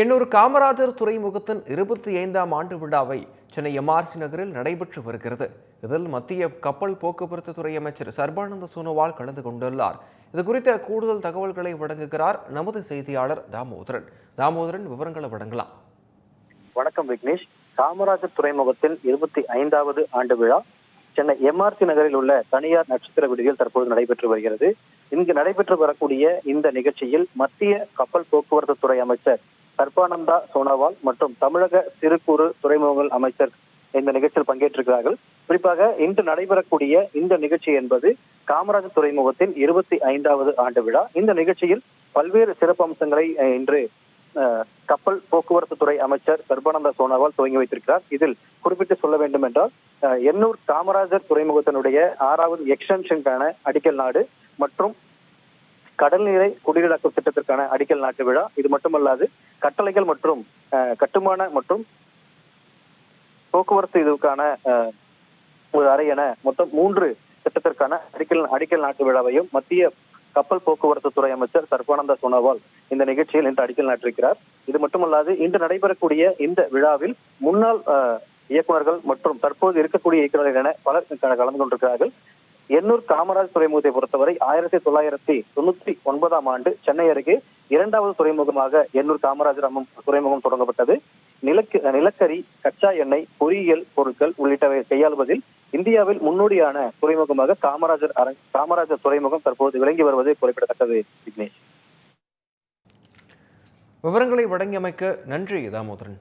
எண்ணூர் காமராஜர் துறைமுகத்தின் இருபத்தி ஐந்தாம் ஆண்டு விழாவை சென்னை எம்ஆர்சி நகரில் நடைபெற்று வருகிறது. இதில் மத்திய கப்பல் போக்குவரத்து துறை அமைச்சர் சர்பானந்த சோனோவால் கலந்து கொண்டுள்ளார். இது குறித்த கூடுதல் தகவல்களை வழங்குகிறார் நமது செய்தியாளர் தாமோதரன். தாமோதரன் விவரங்களை வழங்கலாம். வணக்கம் விக்னேஷ். காமராஜர் துறைமுகத்தில் இருபத்தி ஐந்தாவது ஆண்டு விழா சென்னை எம்ஆர்சி நகரில் உள்ள தனியார் நட்சத்திர விடுதியில் தற்போது நடைபெற்று வருகிறது. இங்கு நடைபெற்று வரக்கூடிய இந்த நிகழ்ச்சியில் மத்திய கப்பல் போக்குவரத்து துறை அமைச்சர் சர்பானந்தா சோனோவால் மற்றும் தமிழக சிறு குறு துறைமுகங்கள் அமைச்சர் இந்த நிகழ்ச்சியில் பங்கேற்றிருக்கிறார்கள். குறிப்பாக இன்று நடைபெறக்கூடிய இந்த நிகழ்ச்சி என்பது காமராஜர் துறைமுகத்தின் இருபத்தி ஐந்தாவது ஆண்டு விழா. இந்த நிகழ்ச்சியில் பல்வேறு சிறப்பம்சங்களை அம்சங்களை இன்று கப்பல் போக்குவரத்து துறை அமைச்சர் சர்பானந்த சோனோவால் துவங்கி வைத்திருக்கிறார். இதில் குறிப்பிட்டு சொல்ல வேண்டும் என்றால் எண்ணூர் காமராஜர் துறைமுகத்தினுடைய ஆறாவது எக்ஸ்டென்ஷனுக்கான அடிக்கல் நாடு மற்றும் கடல் நீரை குடிநீராக்கும் திட்டத்திற்கான அடிக்கல் நாட்டு விழா. இது மட்டுமல்லாது கட்டளைகள் மற்றும் கட்டுமான மற்றும் போக்குவரத்து இதுக்கான ஒரு அறை என மொத்தம் மூன்று திட்டத்திற்கான அடிக்கல் அடிக்கல் நாட்டு விழாவையும் மத்திய கப்பல் போக்குவரத்து துறை அமைச்சர் சர்பானந்த சோனோவால் இந்த நிகழ்ச்சியில் இன்று அடிக்கல் நாட்டிருக்கிறார் இது மட்டுமல்லாது இன்று நடைபெறக்கூடிய இந்த விழாவில் முன்னாள் இயக்குநர்கள் மற்றும் தற்போது இருக்கக்கூடிய இயக்குநர்கள் என பலர் கலந்து கொண்டிருக்கிறார்கள். எண்ணூர் காமராஜ் துறைமுகத்தை பொறுத்தவரை ஆயிரத்தி தொள்ளாயிரத்தி தொண்ணூத்தி ஒன்பதாம் ஆண்டு சென்னை அருகே இரண்டாவது துறைமுகமாக எண்ணூர் காமராஜர் அம்மன் துறைமுகம் தொடங்கப்பட்டது. நிலக்கு நிலக்கரி கச்சா எண்ணெய் பொறியியல் பொருட்கள் உள்ளிட்டவை கையாளுவதில் இந்தியாவில் முன்னோடியான துறைமுகமாக காமராஜர் அரங் காமராஜர் துறைமுகம் தற்போது விளங்கி வருவது குறிப்பிடத்தக்கது விக்னேஷ். விவரங்களை வழங்கியமைக்க நன்றி தாமோதரன்.